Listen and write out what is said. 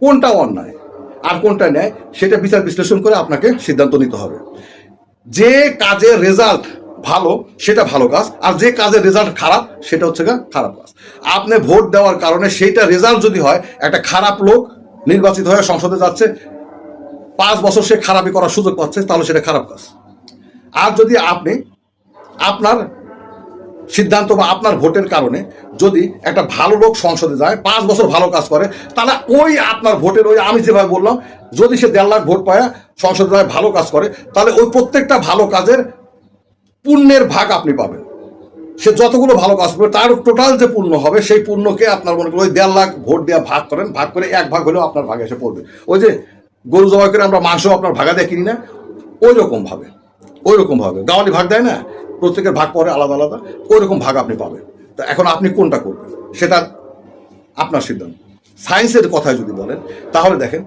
কোনটা অন্যায়? আর কোনটা ন্যায়? সেটা বিচার বিশ্লেষণ করে আপনাকে সিদ্ধান্ত নিতে হবে। যে কাজের রেজাল্ট ভালো, সেটা ভালো কাজ। আর যে কাজের রেজাল্ট খারাপ, সেটা হচ্ছে খারাপ কাজ। আপনি ভোট দেওয়ার কারণে সেইটা রেজাল্ট যদি হয়, একটা খারাপ লোক নির্বাচিত হয়ে সংসদে যাচ্ছে, পাঁচ বছর সে খারাপই করার সুযোগ পাচ্ছে, তাহলে সেটা খারাপ কাজ। আর যদি আপনি আপনার সিদ্ধান্ত বা আপনার ভোটের কারণে যদি একটা ভালো লোক সংসদে যায়, পাঁচ বছর ভালো কাজ করে, তাহলে ওই আপনার ভোটের ওই আমি যেভাবে বললাম, যদি সে দেড় লাখ ভোট পায়, সংসদে যায়, ভালো কাজ করে, তাহলে ওই প্রত্যেকটা ভালো কাজের পুণ্যের ভাগ আপনি পাবেন। সে যতগুলো ভালো কাজ করবে, তার টোটাল যে পূর্ণ হবে, সেই পূর্ণকে আপনার মনে করেন ওই দেড় লাখ ভোট দেওয়া ভাগ করেন, ভাগ করে এক ভাগ হলেও আপনার ভাগে এসে পড়বে। ওই যে গরু জবাই করে আমরা মাংস আপনার ভাগা দিয়ে কিনি না ওই রকমভাবে ওই রকম ভাবে। গাওয়ালি ভাগ দেয় না? প্রত্যেকের ভাগ পরে আলাদা আলাদা ওই রকম ভাগ আপনি পাবেন। তো এখন আপনি কোনটা করবেন? সেটা আপনার সিদ্ধান্ত। সায়েন্সের কথায় যদি বলেন, তাহলে দেখেন